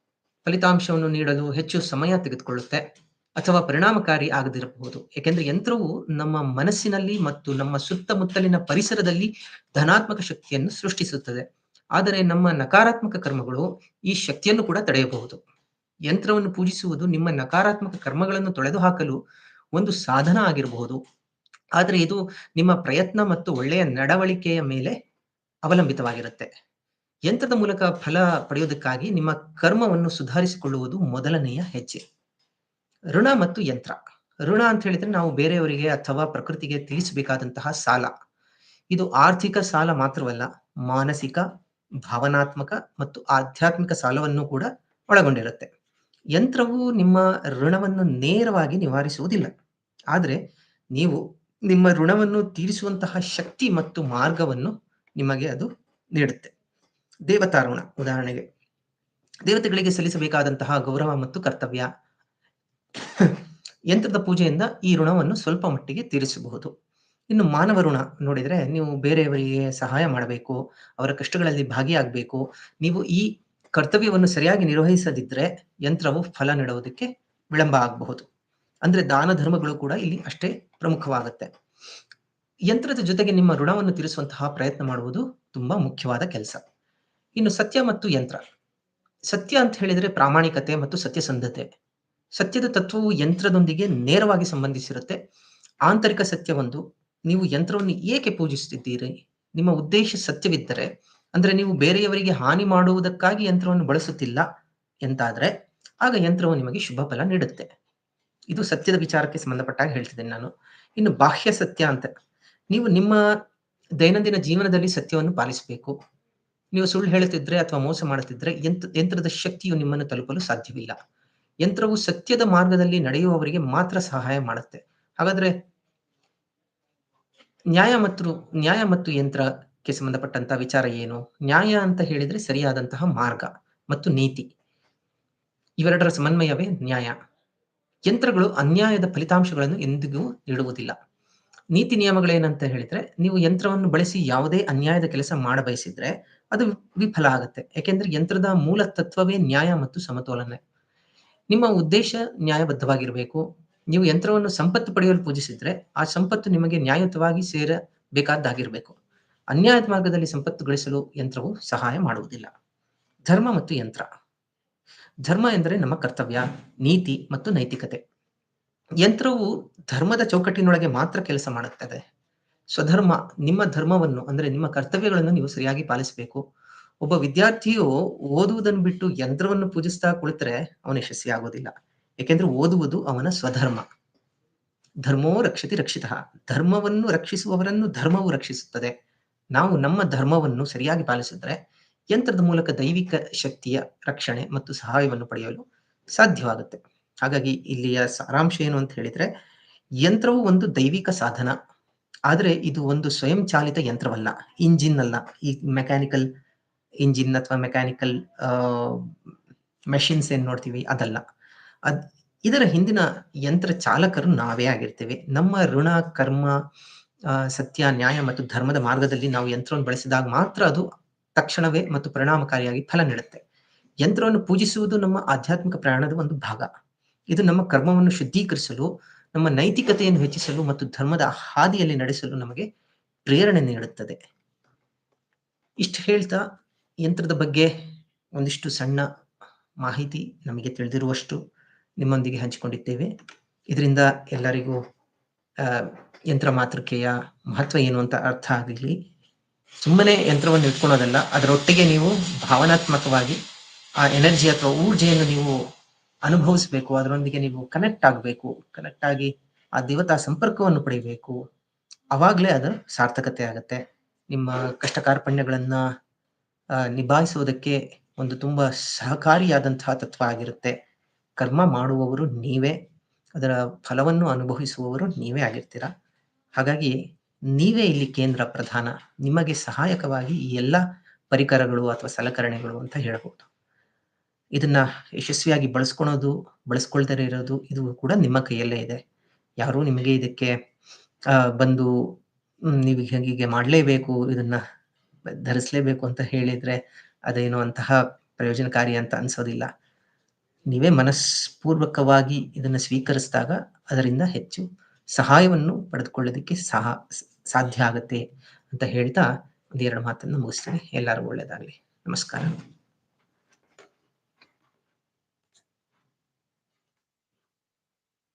ಫಲಿತಾಂಶವನ್ನು ನೀಡಲು ಹೆಚ್ಚು ಸಮಯ ತೆಗೆದುಕೊಳ್ಳುತ್ತೆ. ಅಥವಾ ಪರಿಣಾಮಕಾರಿ ಆಗದಿರಬಹುದು. ಏಕೆಂದ್ರೆ ಯಂತ್ರವು ನಮ್ಮ ಮನಸ್ಸಿನಲ್ಲಿ ಮತ್ತು ನಮ್ಮ ಸುತ್ತಮುತ್ತಲಿನ ಪರಿಸರದಲ್ಲಿ ಧನಾತ್ಮಕ ಶಕ್ತಿಯನ್ನು ಸೃಷ್ಟಿಸುತ್ತದೆ. ಆದರೆ ನಮ್ಮ ನಕಾರಾತ್ಮಕ ಕರ್ಮಗಳು ಈ ಶಕ್ತಿಯನ್ನು ಕೂಡ ತಡೆಯಬಹುದು. ಯಂತ್ರವನ್ನು ಪೂಜಿಸುವುದು ನಿಮ್ಮ ನಕಾರಾತ್ಮಕ ಕರ್ಮಗಳನ್ನು ತೊಳೆದು ಹಾಕಲು ಒಂದು ಸಾಧನ ಆಗಿರಬಹುದು. ಆದರೆ ಇದು ನಿಮ್ಮ ಪ್ರಯತ್ನ ಮತ್ತು ಒಳ್ಳೆಯ ನಡವಳಿಕೆಯ ಮೇಲೆ ಅವಲಂಬಿತವಾಗಿರುತ್ತೆ. ಯಂತ್ರದ ಮೂಲಕ ಫಲ ಪಡೆಯುವುದಕ್ಕಾಗಿ ನಿಮ್ಮ ಕರ್ಮವನ್ನು ಸುಧಾರಿಸಿಕೊಳ್ಳುವುದು ಮೊದಲನೆಯ ಹೆಜ್ಜೆ. ಋಣ ಮತ್ತು ಯಂತ್ರ. ಋಣ ಅಂತ ಹೇಳಿದ್ರೆ ನಾವು ಬೇರೆಯವರಿಗೆ ಅಥವಾ ಪ್ರಕೃತಿಗೆ ತಿಳಿಸಬೇಕಾದಂತಹ ಸಾಲ. ಇದು ಆರ್ಥಿಕ ಸಾಲ ಮಾತ್ರವಲ್ಲ, ಮಾನಸಿಕ, ಭಾವನಾತ್ಮಕ ಮತ್ತು ಆಧ್ಯಾತ್ಮಿಕ ಸಾಲವನ್ನು ಕೂಡ ಒಳಗೊಂಡಿರುತ್ತೆ. ಯಂತ್ರವು ನಿಮ್ಮ ಋಣವನ್ನು ನೇರವಾಗಿ ನಿವಾರಿಸುವುದಿಲ್ಲ. ಆದರೆ ನೀವು ನಿಮ್ಮ ಋಣವನ್ನು ತೀರಿಸುವಂತಹ ಶಕ್ತಿ ಮತ್ತು ಮಾರ್ಗವನ್ನು ನಿಮಗೆ ಅದು ನೀಡುತ್ತೆ. ದೇವತಾ ಋಣ ಉದಾಹರಣೆಗೆ. ದೇವತೆಗಳಿಗೆ ಸಲ್ಲಿಸಬೇಕಾದಂತಹ ಗೌರವ ಮತ್ತು ಕರ್ತವ್ಯ ಯಂತ್ರದ ಪೂಜೆಯಿಂದ ಈ ಋಣವನ್ನು ಸ್ವಲ್ಪ ಮಟ್ಟಿಗೆ ತೀರಿಸಬಹುದು. ಇನ್ನು ಮಾನವ ಋಣ ನೋಡಿದ್ರೆ ನೀವು ಬೇರೆಯವರಿಗೆ ಸಹಾಯ ಮಾಡಬೇಕು, ಅವರ ಕಷ್ಟಗಳಲ್ಲಿ ಭಾಗಿಯಾಗಬೇಕು. ನೀವು ಈ ಕರ್ತವ್ಯವನ್ನು ಸರಿಯಾಗಿ ನಿರ್ವಹಿಸದಿದ್ರೆ ಯಂತ್ರವು ಫಲ ನೀಡುವುದಕ್ಕೆ ವಿಳಂಬ ಆಗಬಹುದು. ಅಂದ್ರೆ ದಾನ ಧರ್ಮಗಳು ಕೂಡ ಇಲ್ಲಿ ಅಷ್ಟೇ ಪ್ರಮುಖವಾಗುತ್ತೆ. ಯಂತ್ರದ ಜೊತೆಗೆ ನಿಮ್ಮ ಋಣವನ್ನು ತೀರಿಸುವಂತಹ ಪ್ರಯತ್ನ ಮಾಡುವುದು ತುಂಬಾ ಮುಖ್ಯವಾದ ಕೆಲಸ. ಇನ್ನು ಸತ್ಯ ಮತ್ತು ಯಂತ್ರ. ಸತ್ಯ ಅಂತ ಹೇಳಿದ್ರೆ ಪ್ರಾಮಾಣಿಕತೆ ಮತ್ತು ಸತ್ಯಸಂಧತೆ. ಸತ್ಯದ ತತ್ವವು ಯಂತ್ರದೊಂದಿಗೆ ನೇರವಾಗಿ ಸಂಬಂಧಿಸಿರುತ್ತೆ. ಆಂತರಿಕ ಸತ್ಯವೊಂದು ನೀವು ಯಂತ್ರವನ್ನು ಏಕೆ ಪೂಜಿಸುತ್ತಿದ್ದೀರಿ? ನಿಮ್ಮ ಉದ್ದೇಶ ಸತ್ಯವಿದ್ದರೆ, ಅಂದ್ರೆ ನೀವು ಬೇರೆಯವರಿಗೆ ಹಾನಿ ಮಾಡುವುದಕ್ಕಾಗಿ ಯಂತ್ರವನ್ನು ಬಳಸುತ್ತಿಲ್ಲ ಎಂತಾದ್ರೆ, ಆಗ ಯಂತ್ರವು ನಿಮಗೆ ಶುಭ ಫಲ ನೀಡುತ್ತೆ. ಇದು ಸತ್ಯದ ವಿಚಾರಕ್ಕೆ ಸಂಬಂಧಪಟ್ಟಾಗ ಹೇಳ್ತಿದ್ದೇನೆ ನಾನು. ಇನ್ನು ಬಾಹ್ಯ ಸತ್ಯ ಅಂತ, ನೀವು ನಿಮ್ಮ ದೈನಂದಿನ ಜೀವನದಲ್ಲಿ ಸತ್ಯವನ್ನು ಪಾಲಿಸಬೇಕು. ನೀವು ಸುಳ್ಳು ಹೇಳುತ್ತಿದ್ರೆ ಅಥವಾ ಮೋಸ ಮಾಡುತ್ತಿದ್ರೆ ಯಂತ್ರ ಯಂತ್ರದ ಶಕ್ತಿಯು ನಿಮ್ಮನ್ನು ತಲುಪಲು ಸಾಧ್ಯವಿಲ್ಲ. ಯಂತ್ರವು ಸತ್ಯದ ಮಾರ್ಗದಲ್ಲಿ ನಡೆಯುವವರಿಗೆ ಮಾತ್ರ ಸಹಾಯ ಮಾಡುತ್ತೆ. ಹಾಗಾದ್ರೆ ನ್ಯಾಯ ಮತ್ತು ನ್ಯಾಯ ಮತ್ತು ಯಂತ್ರಕ್ಕೆ ಸಂಬಂಧಪಟ್ಟಂತಹ ವಿಚಾರ ಏನು? ನ್ಯಾಯ ಅಂತ ಹೇಳಿದ್ರೆ ಸರಿಯಾದಂತಹ ಮಾರ್ಗ ಮತ್ತು ನೀತಿ. ಇವೆರಡರ ಸಮನ್ವಯವೇ ನ್ಯಾಯ. ಯಂತ್ರಗಳು ಅನ್ಯಾಯದ ಫಲಿತಾಂಶಗಳನ್ನು ಎಂದಿಗೂ ನೀಡುವುದಿಲ್ಲ. ನೀತಿ ನಿಯಮಗಳೇನಂತ ಹೇಳಿದ್ರೆ ನೀವು ಯಂತ್ರವನ್ನು ಬಳಸಿ ಯಾವುದೇ ಅನ್ಯಾಯದ ಕೆಲಸ ಮಾಡಬಯಸಿದ್ರೆ ಅದು ವಿಫಲ ಆಗುತ್ತೆ. ಯಾಕೆಂದ್ರೆ ಯಂತ್ರದ ಮೂಲ ತತ್ವವೇ ನ್ಯಾಯ ಮತ್ತು ಸಮತೋಲನೆ. ನಿಮ್ಮ ಉದ್ದೇಶ ನ್ಯಾಯಬದ್ಧವಾಗಿರಬೇಕು. ನೀವು ಯಂತ್ರವನ್ನು ಸಂಪತ್ತು ಪಡೆಯಲು ಪೂಜಿಸಿದ್ರೆ ಆ ಸಂಪತ್ತು ನಿಮಗೆ ನ್ಯಾಯಯುತವಾಗಿ ಸೇರಬೇಕಾದ್ದಾಗಿರಬೇಕು. ಅನ್ಯಾಯದ ಮಾರ್ಗದಲ್ಲಿ ಸಂಪತ್ತು ಗಳಿಸಲು ಯಂತ್ರವು ಸಹಾಯ ಮಾಡುವುದಿಲ್ಲ. ಧರ್ಮ ಮತ್ತು ಯಂತ್ರ. ಧರ್ಮ ಎಂದರೆ ನಮ್ಮ ಕರ್ತವ್ಯ, ನೀತಿ ಮತ್ತು ನೈತಿಕತೆ. ಯಂತ್ರವು ಧರ್ಮದ ಚೌಕಟ್ಟಿನೊಳಗೆ ಮಾತ್ರ ಕೆಲಸ ಮಾಡುತ್ತದೆ. ಸ್ವಧರ್ಮ, ನಿಮ್ಮ ಧರ್ಮವನ್ನು, ಅಂದ್ರೆ ನಿಮ್ಮ ಕರ್ತವ್ಯಗಳನ್ನು ನೀವು ಸರಿಯಾಗಿ ಪಾಲಿಸಬೇಕು. ಒಬ್ಬ ವಿದ್ಯಾರ್ಥಿಯು ಓದುವುದನ್ನು ಬಿಟ್ಟು ಯಂತ್ರವನ್ನು ಪೂಜಿಸ್ತಾ ಕುಳಿತರೆ ಅವನ ಯಶಸ್ವಿ ಆಗೋದಿಲ್ಲ ಯಾಕೆಂದ್ರೆ ಓದುವುದು ಅವನ ಸ್ವಧರ್ಮ. ಧರ್ಮೋ ರಕ್ಷತಿ ರಕ್ಷಿತ. ಧರ್ಮವನ್ನು ರಕ್ಷಿಸುವವರನ್ನು ಧರ್ಮವು ರಕ್ಷಿಸುತ್ತದೆ. ನಾವು ನಮ್ಮ ಧರ್ಮವನ್ನು ಸರಿಯಾಗಿ ಪಾಲಿಸಿದ್ರೆ ಯಂತ್ರದ ಮೂಲಕ ದೈವಿಕ ಶಕ್ತಿಯ ರಕ್ಷಣೆ ಮತ್ತು ಸಹಾಯವನ್ನು ಪಡೆಯಲು ಸಾಧ್ಯವಾಗುತ್ತೆ. ಹಾಗಾಗಿ ಇಲ್ಲಿಯ ಸಾರಾಂಶ ಏನು ಅಂತ ಹೇಳಿದ್ರೆ, ಯಂತ್ರವು ಒಂದು ದೈವಿಕ ಸಾಧನ. ಆದರೆ ಇದು ಒಂದು ಸ್ವಯಂಚಾಲಿತ ಯಂತ್ರವಲ್ಲ, ಇಂಜಿನ್ ಅಲ್ಲ, ಈ ಮೆಕ್ಯಾನಿಕಲ್ ಇಂಜಿನ್ ಅಥವಾ ಮೆಕ್ಯಾನಿಕಲ್ ಮೆಷಿನ್ಸ್ ಏನ್ ನೋಡ್ತೀವಿ, ಅದಲ್ಲ. ಅದ್, ಇದರ ಹಿಂದಿನ ಯಂತ್ರ ಚಾಲಕರು ನಾವೇ ಆಗಿರ್ತೇವೆ. ನಮ್ಮ ಋಣ, ಕರ್ಮ ಸತ್ಯ, ನ್ಯಾಯ ಮತ್ತು ಧರ್ಮದ ಮಾರ್ಗದಲ್ಲಿ ನಾವು ಯಂತ್ರವನ್ನು ಬಳಸಿದಾಗ ಮಾತ್ರ ಅದು ತಕ್ಷಣವೇ ಮತ್ತು ಪರಿಣಾಮಕಾರಿಯಾಗಿ ಫಲ ನೀಡುತ್ತೆ. ಯಂತ್ರವನ್ನು ಪೂಜಿಸುವುದು ನಮ್ಮ ಆಧ್ಯಾತ್ಮಿಕ ಪ್ರಯಾಣದ ಒಂದು ಭಾಗ. ಇದು ನಮ್ಮ ಕರ್ಮವನ್ನು ಶುದ್ಧೀಕರಿಸಲು, ನಮ್ಮ ನೈತಿಕತೆಯನ್ನು ಹೆಚ್ಚಿಸಲು ಮತ್ತು ಧರ್ಮದ ಹಾದಿಯಲ್ಲಿ ನಡೆಸಲು ನಮಗೆ ಪ್ರೇರಣೆ ನೀಡುತ್ತದೆ. ಇಷ್ಟು ಹೇಳ್ತಾ ಯಂತ್ರದ ಬಗ್ಗೆ ಒಂದಿಷ್ಟು ಸಣ್ಣ ಮಾಹಿತಿ ನಮಗೆ ತಿಳಿದಿರುವಷ್ಟು ನಿಮ್ಮೊಂದಿಗೆ ಹಂಚಿಕೊಂಡಿದ್ದೇವೆ. ಇದರಿಂದ ಎಲ್ಲರಿಗೂ ಯಂತ್ರ ಮಾತೃಕೆಯ ಮಹತ್ವ ಏನು ಅಂತ ಅರ್ಥ ಆಗಲಿ. ಸುಮ್ಮನೆ ಯಂತ್ರವನ್ನು ಇಟ್ಕೊಳ್ಳೋದಲ್ಲ ಅದರೊಟ್ಟಿಗೆ ನೀವು ಭಾವನಾತ್ಮಕವಾಗಿ ಆ ಎನರ್ಜಿ ಅಥವಾ ಊರ್ಜೆಯನ್ನು ನೀವು ಅನುಭವಿಸಬೇಕು, ಅದರೊಂದಿಗೆ ನೀವು ಕನೆಕ್ಟ್ ಆಗಬೇಕು. ಕನೆಕ್ಟ್ ಆಗಿ ಆ ದೇವತಾ ಸಂಪರ್ಕವನ್ನು ಪಡಿಬೇಕು ಅವಾಗಲೇ ಅದು ಸಾರ್ಥಕತೆ ಆಗುತ್ತೆ. ನಿಮ್ಮ ಕಷ್ಟ ಕಾರ್ಪಣ್ಯಗಳನ್ನ ನಿಭಾಯಿಸುವುದಕ್ಕೆ ಒಂದು ತುಂಬಾ ಸಹಕಾರಿಯಾದಂತಹ ತತ್ವ ಆಗಿರುತ್ತೆ. ಕರ್ಮ ಮಾಡುವವರು ನೀವೇ, ಅದರ ಫಲವನ್ನು ಅನುಭವಿಸುವವರು ನೀವೇ ಆಗಿರ್ತೀರ? ಹಾಗಾಗಿ ನೀವೇ ಇಲ್ಲಿ ಕೇಂದ್ರ ಪ್ರಧಾನ, ನಿಮಗೆ ಸಹಾಯಕವಾಗಿ ಈ ಎಲ್ಲ ಪರಿಕರಗಳು ಅಥವಾ ಸಲಕರಣೆಗಳು ಅಂತ ಹೇಳಬಹುದು ಇದನ್ನ ಯಶಸ್ವಿಯಾಗಿ ಬಳಸ್ಕೊಳೋದು ಬಳಸ್ಕೊಳ್ತಾರೆ ಇರೋದು, ಇದು ಕೂಡ ನಿಮ್ಮ ಕೈಯಲ್ಲೇ ಇದೆ. ಯಾರು ನಿಮಗೆ ಇದಕ್ಕೆ ಬಂದು ನೀವು ಹೀಗೆ ಮಾಡಲೇಬೇಕು, ಇದನ್ನ ಧರಿಸಲೇಬೇಕು ಅಂತ ಹೇಳಿದ್ರೆ ಅದೇನು ಅಂತಹ ಪ್ರಯೋಜನಕಾರಿ ಅಂತ ಅನ್ಸೋದಿಲ್ಲ. ನೀವೇ ಮನಸ್ಪೂರ್ವಕವಾಗಿ ಇದನ್ನ ಸ್ವೀಕರಿಸಿದಾಗ ಅದರಿಂದ ಹೆಚ್ಚು ಸಹಾಯವನ್ನು ಪಡೆದುಕೊಳ್ಳೋದಕ್ಕೆ ಸಹ ಸಾಧ್ಯ ಆಗುತ್ತೆ ಅಂತ ಹೇಳ್ತಾ ಒಂದೆರಡು ಮಾತನ್ನು ಮುಗಿಸ್ತೇನೆ. ಎಲ್ಲರಿಗೂ ಒಳ್ಳೇದಾಗಲಿ. ನಮಸ್ಕಾರ.